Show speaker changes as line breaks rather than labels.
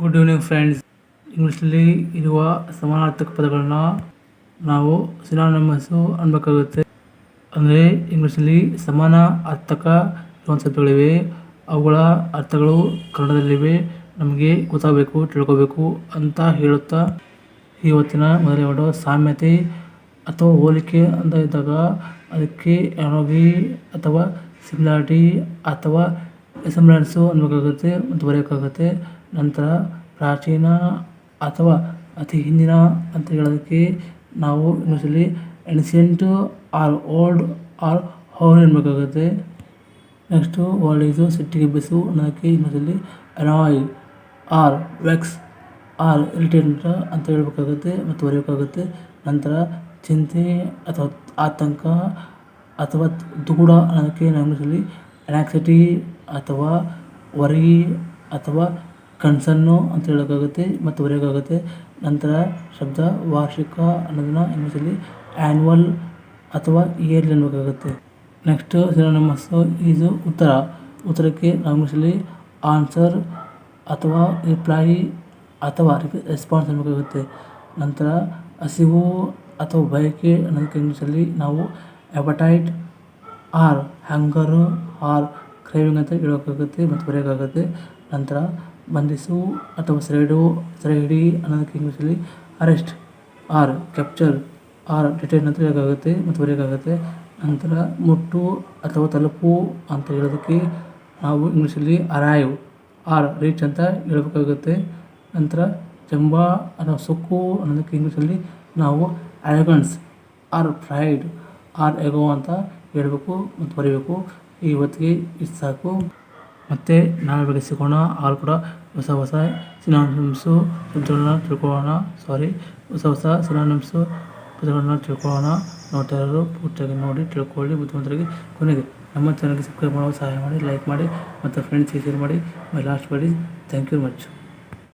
Good evening friends ಇಂಗ್ಲೀಷಲ್ಲಿ ಇರುವ ಸಮಾನಾರ್ಥಕ ಪದಗಳನ್ನ ನಾವು ಸಿನಾನಮಸ್ಸು ಅನ್ಬೇಕಾಗುತ್ತೆ. ಅಂದರೆ ಇಂಗ್ಲೀಷಲ್ಲಿ ಸಮಾನ ಅರ್ಥಕ ಶಬ್ದಗಳಿವೆ ಅವುಗಳ ಅರ್ಥಗಳು ಕನ್ನಡದಲ್ಲಿವೆ. ನಮಗೆ ಗೊತ್ತಾಗಬೇಕು, ತಿಳ್ಕೋಬೇಕು ಅಂತ ಹೇಳುತ್ತಾ ಇವತ್ತಿನ ಮೊದಲೇ ವರ್ಡು ಸಾಮ್ಯತೆ ಅಥವಾ ಹೋಲಿಕೆ ಅಂತ ಇದ್ದಾಗ ಅದಕ್ಕೆ ಅನಾಲಜಿ ಅಥವಾ ಸಿಮಿಲಾರಿಟಿ ಅಥವಾ ರಿಸೆಂಬ್ಲೆನ್ಸು ಅನ್ಬೇಕಾಗುತ್ತೆ ಮತ್ತು ಬರೆಯೋಕ್ಕಾಗುತ್ತೆ. ನಂತರ ಪ್ರಾಚೀನ ಅಥವಾ ಅತಿ ಹಿಂದಿನ ಅಂತ ಹೇಳೋದಕ್ಕೆ ನಾವು ಇಂಗ್ಲೀಷಲ್ಲಿ ancient or old or hoar ಅನ್ಬೇಕಾಗುತ್ತೆ next world is ಸಿಟ್ಟಿಗೆ ಬಿಸು ಅನ್ನೋದಕ್ಕೆ ಇಂಗ್ಲೀಷಲ್ಲಿ annoy or vex or irritate ಅಂತ ಹೇಳಬೇಕಾಗುತ್ತೆ ಮತ್ತು ಬರೆಯೋಕ್ಕಾಗುತ್ತೆ ನಂತರ ಚಿಂತೆ ಅಥವಾ ಆತಂಕ ಅಥವಾ ದುಗುಡ ಅನ್ನೋದಕ್ಕೆ ನಾವು ಇಂಗ್ಲೀಷಲ್ಲಿ ಅನಾಕ್ಸಿಟಿ ಅಥವಾ ವರಿ ಅಥವಾ ಕನ್ಸರ್ನು ಅಂತ ಹೇಳೋಕ್ಕಾಗುತ್ತೆ ಮತ್ತು ಬರೆಯೋಕ್ಕಾಗುತ್ತೆ. ನಂತರ ಶಬ್ದ, ವಾರ್ಷಿಕ ಅನ್ನೋದನ್ನು ಇಂಗ್ಲೀಷಲ್ಲಿ ಆ್ಯನ್ವಲ್ ಅಥವಾ ಇಯರ್ಲಿ ಅನ್ಬೇಕಾಗುತ್ತೆ ನೆಕ್ಸ್ಟು ಸಿನೋನಿಮಸ್ಸು ಇದು ಉತ್ತರ. ಉತ್ತರಕ್ಕೆ ನಾವು ಇಂಗ್ಲೀಷಲ್ಲಿ ಆನ್ಸರ್ ಅಥವಾ ರಿಪ್ಲೈ ಅಥವಾ ರೆಸ್ಪಾನ್ಸ್ ಅನ್ಬೇಕಾಗುತ್ತೆ ನಂತರ ಹಸಿವು ಅಥವಾ ಬಯಕೆ ಅನ್ನೋದಕ್ಕೆ ಇಂಗ್ಲೀಷಲ್ಲಿ ನಾವು appetite or hunger or craving ಅಂತ ಹೇಳೋಕ್ಕಾಗುತ್ತೆ ಮತ್ತು ಬರೆಯೋಕ್ಕಾಗುತ್ತೆ. ನಂತರ ಬಂಧಿಸು ಅಥವಾ ಸೆರೆಡು ಸೆರೆ ಹಿಡಿ ಅನ್ನೋದಕ್ಕೆ ಇಂಗ್ಲೀಷಲ್ಲಿ arrest or capture or detain ಅಂತ ಹೇಳೋಕ್ಕಾಗುತ್ತೆ ಮತ್ತು ಬರೆಯೋಕ್ಕಾಗುತ್ತೆ ನಂತರ ಮುಟ್ಟು ಅಥವಾ ತಲುಪು ಅಂತ ಹೇಳೋದಕ್ಕೆ ನಾವು ಇಂಗ್ಲೀಷಲ್ಲಿ ಅರೈವ್ ಆರ್ ರೀಚ್ ಅಂತ ಹೇಳಬೇಕಾಗುತ್ತೆ. ನಂತರ ಜಂಬ ಅಥವಾ ಸೊಕ್ಕು ಅನ್ನೋದಕ್ಕೆ ಇಂಗ್ಲೀಷಲ್ಲಿ ನಾವು arrogance or pride or ego ಅಂತ ಹೇಳಬೇಕು ಮತ್ತು ಬರೀಬೇಕು. ಇವತ್ತಿಗೆ ಇಷ್ಟು ಸಾಕು. ಮತ್ತು ನಾಳೆ ಬೆಳಗ್ಗೆ ಸಿಗೋಣ ಆಲ್ ಕೂಡ ಹೊಸ ಹೊಸ ಸಿನಾನಿಮ್ಸು ತಿಳ್ಕೊಳ್ಳೋಣ. ಸಾರಿ ಹೊಸ ಹೊಸ ಸಿನಾನಿಮ್ಸು ಪದಗಳನ್ನ ತಿಳ್ಕೊಳ್ಳೋಣ. ನೋಡ್ತಾ ಇರೋರು ಪೂರ್ತಿಯಾಗಿ ನೋಡಿ, ತಿಳ್ಕೊಳ್ಳಿ, ಬುದ್ಧಿವಂತರಿಗೆ ಕೊನೆಗೆ ನಮ್ಮ ಚಾನಲ್ಗೆ ಸಬ್ಸ್ಕ್ರೈಬ್ ಮಾಡೋ ಸಹಾಯ ಮಾಡಿ ಲೈಕ್ ಮಾಡಿ, ಮತ್ತು ಫ್ರೆಂಡ್ಸ್ಗೆ ಶೇರ್ ಮಾಡಿ. ಮೈ ಲಾಸ್ಟ್ ಮಾಡಿ ಥ್ಯಾಂಕ್ ಯು ಮಚ್